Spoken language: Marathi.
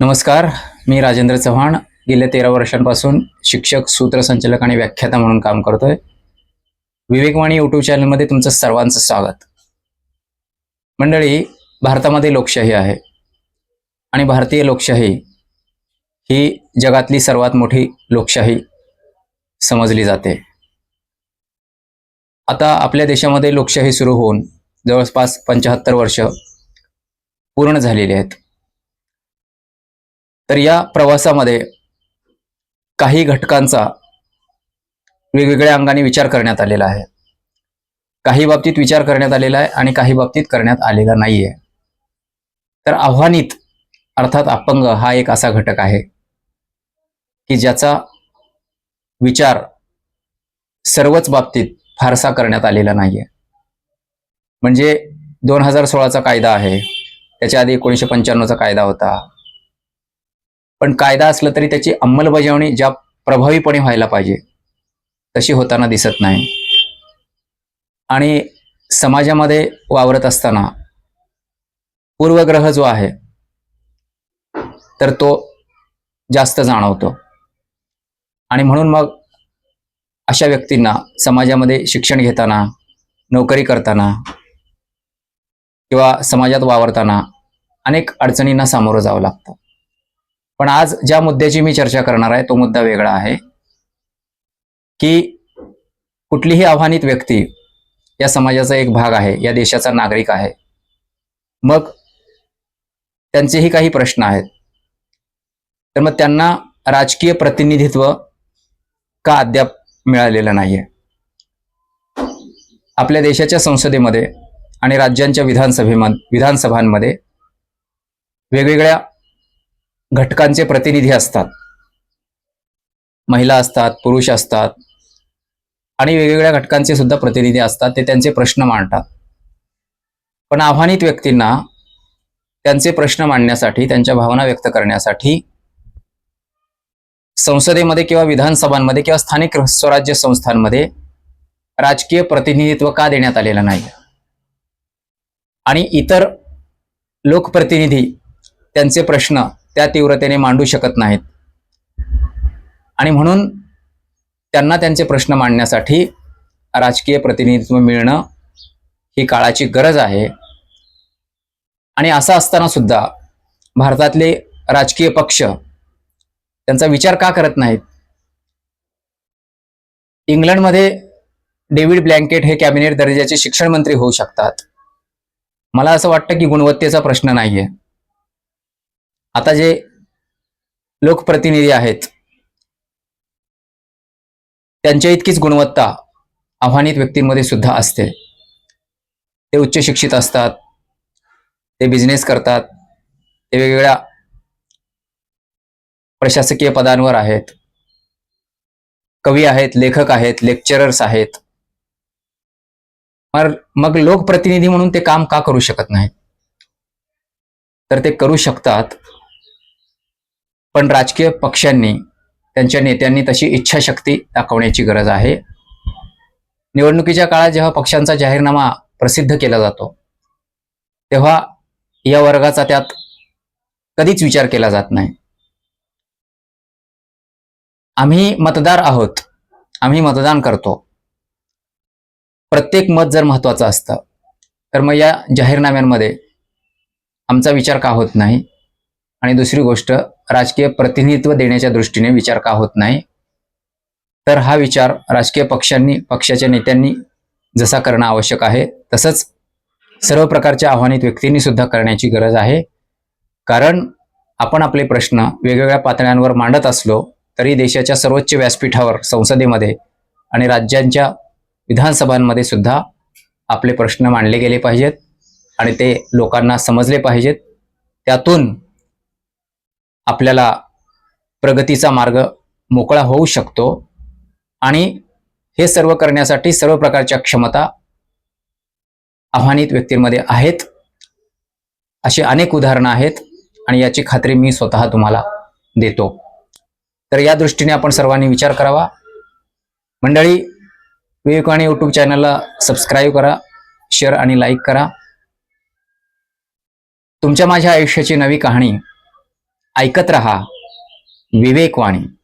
नमस्कार मी राजेंद्र चव्हाण. गेल्या तेरा वर्षांपासून शिक्षक सूत्रसंचालक आणि व्याख्याता म्हणून काम करतोय. विवेकवाणी यूट्यूब चॅनलमध्ये तुमचं सर्वांचं स्वागत. मंडळी भारतामध्ये लोकशाही आहे. आणि भारतीय लोकशाही ही जगातली सर्वात मोठी लोकशाही समजली जाते. आता आपल्या देशामध्ये लोकशाही सुरू होऊन जवळपास पंच्याहत्तर वर्ष पूर्ण झालेली आहेत. तर या प्रवासामध्ये काही घटकांचा वेगवेगळ्या अंगाने विचार करण्यात आलेला आहे. काही बाबतीत विचार करण्यात आलेला आहे आणि काही बाबतीत करण्यात आलेला नाही आहे तर आव्हानित अर्थात अपंग हा एक असा घटक आहे की ज्याचा विचार सर्वच बाबतीत फारसा करण्यात आलेला नाही आहे म्हणजे दोन हजार सोळाचा कायदा आहे. त्याच्या आधी एकोणीसशे पंच्याण्णवचा कायदा होता. पण कायदा असला तरी त्याची अंमलबजावणी ज्या प्रभावीपणे व्हायला पाहिजे तशी होताना दिसत नाही. आणि समाजामध्ये वावरत असताना पूर्वग्रह जो आहे तर तो जास्त जाणवतो. आणि म्हणून मग अशा व्यक्तींना समाजामध्ये शिक्षण घेताना नोकरी करताना किंवा समाजात वावरताना अनेक अडचणींना सामोरं जावं लागतं. पण आज ज्या मुद्द्याची मी चर्चा करणार आहे तो मुद्दा वेगळा आहे की कुठलीही आव्हानित व्यक्ती या समाजाचा एक भाग आहे या देशाचा नागरिक आहे. मग त्यांचेही काही प्रश्न आहेत. तर मग त्यांना राजकीय प्रतिनिधित्व का अद्याप मिळालेलं नाहीये? आपल्या देशाच्या संसदेमध्ये आणि राज्यांच्या विधानसभेमध्ये विधानसभांमध्ये वेगवेगळ्या घटकांचे प्रतिनिधी असतात. महिला असतात पुरुष असतात आणि वेगवेगळ्या घटकांचे सुद्धा प्रतिनिधी असतात ते त्यांचे प्रश्न मांडतात. पण आव्हानित व्यक्तींना त्यांचे प्रश्न मांडण्यासाठी त्यांच्या भावना व्यक्त करण्यासाठी संसदेमध्ये किंवा विधानसभांमध्ये किंवा स्थानिक स्वराज्य संस्थांमध्ये राजकीय प्रतिनिधित्व का देण्यात आलेलं नाही? आणि इतर लोकप्रतिनिधी त्यांचे प्रश्न त्या तीव्रतेने मांडू शकत नाहीत. आणि म्हणून त्यांना त्यांचे प्रश्न मांडण्यासाठी राजकीय प्रतिनिधित्व मिळणं ही काळाची गरज आहे. आणि असं असताना सुद्धा भारतातले राजकीय पक्ष त्यांचा विचार का करत नाहीत? इंग्लंडमध्ये डेव्हिड ब्लँकेट हे कॅबिनेट दर्जाचे शिक्षण मंत्री होऊ शकतात. मला असं वाटतं की गुणवत्तेचा प्रश्न नाहीये. आता जे लोकप्रतिनिधी आहेत त्यांच्या इतकीच गुणवत्ता आव्हानित व्यक्तींमध्ये सुद्धा असते. ते उच्च शिक्षित असतात ते बिझनेस करतात ते वेगवेगळ्या प्रशासकीय पदांवर आहेत. कवी आहेत लेखक आहेत लेक्चरर्स आहेत. मग लोकप्रतिनिधी म्हणून ते काम का करू शकत नाहीत? तर ते करू शकतात पण राजकीय पक्षांनी त्यांच्या नेत्यांनी तशी इच्छाशक्ती दाखवण्याची गरज आहे. निवडणुकीच्या काळात जेव्हा पक्षांचा जाहीरनामा प्रसिद्ध केला जातो तेव्हा या वर्गाचा त्यात कधीच विचार केला जात नाही. आम्ही मतदार आहोत आम्ही मतदान करतो. प्रत्येक मत जर महत्वाचं असतं तर मग या जाहीरनाम्यांमध्ये आमचा विचार का होत नाही? आणि दुसरी गोष्ट राजकीय प्रतिनिधित्व देण्याच्या दृष्टीने विचार का होत नाही? तर हा विचार राजकीय पक्षांनी पक्षाच्या नेत्यांनी जसा करणं आवश्यक आहे तसंच सर्व प्रकारच्या आव्हानित व्यक्तींनी सुद्धा करण्याची गरज आहे. कारण आपण आपले प्रश्न वेगवेगळ्या पातळ्यांवर मांडत असलो तरी देशाच्या सर्वोच्च व्यासपीठावर संसदेमध्ये आणि राज्यांच्या विधानसभांमध्ये सुद्धा आपले प्रश्न मांडले गेले पाहिजेत आणि ते लोकांना समजले पाहिजेत. त्यातून आपल्याला प्रगतीचा मार्ग मोकळा होऊ शकतो. आणि हे सर्व करण्यासाठी सर्व प्रकारच्या क्षमता आव्हानित व्यक्तींमध्ये आहेत. अशी अनेक उदाहरणं आहेत आणि याची खात्री मी स्वतः तुम्हाला देतो. तर या दृष्टीने आपण सर्वांनी विचार करावा. मंडळी विवेकवाणी यूट्यूब चॅनलला सबस्क्राईब करा शेअर आणि लाईक करा. तुमच्या माझ्या आयुष्याची नवी कहाणी ऐकत रहा. विवेकवाणी.